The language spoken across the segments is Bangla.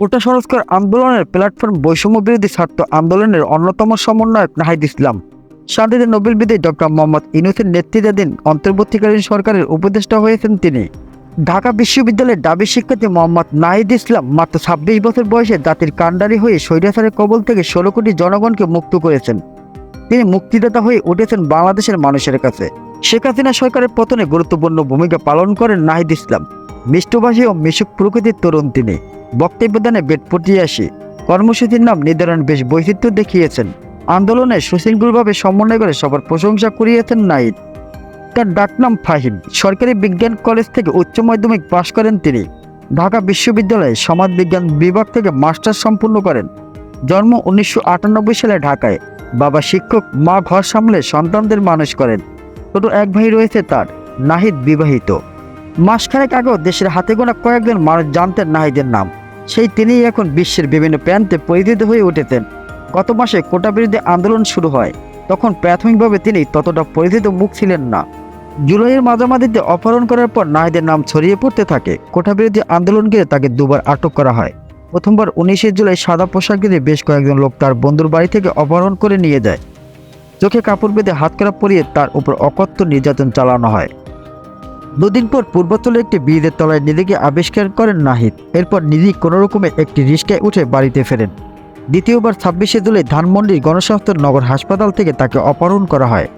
কোটা সংস্কার আন্দোলনের প্ল্যাটফর্ম বৈষম্য বিরোধী ছাত্র আন্দোলনের অন্যতম সমন্বয়ক নাহিদ ইসলাম। শান্তিতে নোবেল বিজয়ী ডক্টর মোহাম্মদ ইনুসের নেতৃত্বাধীন অন্তর্বর্তীকালীন সরকারের উপদেষ্টা হয়েছেন তিনি। ঢাকা বিশ্ববিদ্যালয়ের দাবি শিক্ষার্থী মোহাম্মদ নাহিদ ইসলাম মাত্র ছাব্বিশ বছর বয়সে জাতির কাণ্ডারি হয়ে স্বৈরাচারের কবল থেকে ষোলো কোটি জনগণকে মুক্ত করেছেন। তিনি মুক্তিদাতা হয়ে উঠেছেন বাংলাদেশের মানুষের কাছে। শেখ হাসিনা সরকারের পতনে গুরুত্বপূর্ণ ভূমিকা পালন করেন নাহিদ ইসলাম। মিষ্টভাষী ও মিশুক প্রকৃতির তরুণ তিনি। বক্তব্যদানে বেট পটিয়ে আসি। কর্মসূচির নাম নির্ধারণ বেশ বৈচিত্র্য দেখিয়েছেন। আন্দোলনে সুশৃঙ্খলভাবে সমন্বয় করে সবার প্রশংসা করিয়েছেন নাহিদ। তার ডাকনাম ফাহিম। সরকারি বিজ্ঞান কলেজ থেকে উচ্চ মাধ্যমিক পাশ করেন তিনি। ঢাকা বিশ্ববিদ্যালয়ে সমাজবিজ্ঞান বিভাগ থেকে মাস্টার সম্পূর্ণ করেন। জন্ম উনিশশো আটানব্বই সালে ঢাকায়। বাবা শিক্ষক, মা ঘর সামলে সন্তানদের মানুষ করেন। ছোট এক ভাই রয়েছে তার, নাহিদ বিবাহিত। মাসখানেক আগেও দেশের হাতে গোনা কয়েকজন মানুষ জানতেন নাহিদের নাম। সেই তিনিই এখন বিশ্বের বিভিন্ন প্রান্তে পরিচিত হয়ে উঠেছেন। গত মাসে কোটা বিরুদ্ধে আন্দোলন শুরু হয়। তখন প্রাথমিকভাবে তিনি ততটা পরিচিত মুখ ছিলেন না। জুলাইয়ের মাঝামাঝিতে অপহরণ করার পর নাহিদের নাম ছড়িয়ে পড়তে থাকে। কোটা বিরোধী আন্দোলন ঘিরে তাকে দুবার আটক করা হয়। প্রথমবার উনিশে জুলাই সাদা পোশাক দিয়ে বেশ কয়েকজন লোক তার বন্ধুর বাড়ি থেকে অপহরণ করে নিয়ে যায়। চোখে কাপড় বেঁধে হাতকড়া পরিয়ে তার উপর অকথ্য নির্যাতন চালানো হয়। দুদিন পর পূর্বতলে একটি ব্রিজের তলায় নিজেকে আবিষ্কার করেন নাহিদ। এরপর নিজেই কোনো রকমে একটি রিস্কায় উঠে বাড়িতে ফেরেন। দ্বিতীয়বার ছাব্বিশে জুলাই ধানমন্ডির গণস্বাস্থ্য নগর হাসপাতাল থেকে তাকে অপহরণ করা হয়।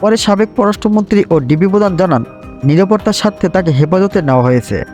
পরে সাবেক পররাষ্ট্রমন্ত্রী ও ডিবি প্রধান জানান, নিরাপত্তার স্বার্থে তাকে হেফাজতে নেওয়া হয়েছে।